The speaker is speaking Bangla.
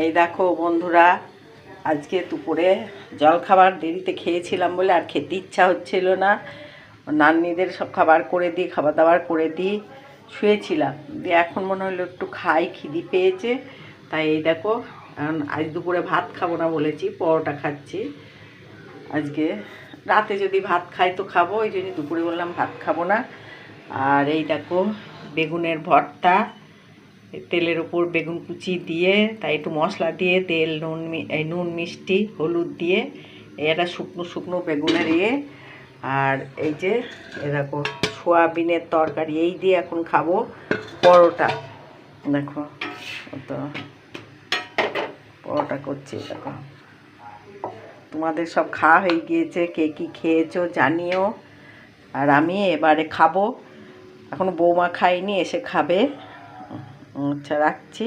এই দেখো বন্ধুরা, আজকে দুপুরে জল খাবার দেরিতে খেয়েছিলাম বলে আর খেতে ইচ্ছা হচ্ছিল না। নান্নিদের সব খাবার করে দিই খাবার দাবার করে দিই, শুয়েছিলাম। দিয়ে এখন মনে হলো একটু খাই, খিদি পেয়েছে। তাই এই দেখো, এখন আজ দুপুরে ভাত খাব না বলেছি, পরোটা খাচ্ছি। আজকে রাতে যদি ভাত খাই তো খাব ওই জন্য দুপুরে বললাম ভাত খাব না। আর এই দেখো, বেগুনের ভর্তা। তেলের উপর বেগুন কুচি দিয়ে, তাই একটু মশলা দিয়ে, তেল, নুন এই নুন, মিষ্টি, হলুদ দিয়ে একটা শুকনো শুকনো বেগুনের ইয়ে আর এই যে এরকম সোয়াবিনের তরকারি, এই দিয়ে এখন খাব পরোটা। দেখো তো পরোটা করছি, দেখো। তোমাদের সব খাওয়া হয়ে গিয়েছে, কে কী খেয়েছো জানিও। আর আমি এবারে খাব। এখনও বৌমা খাইনি এসে খাবে। আচ্ছা রাখছি।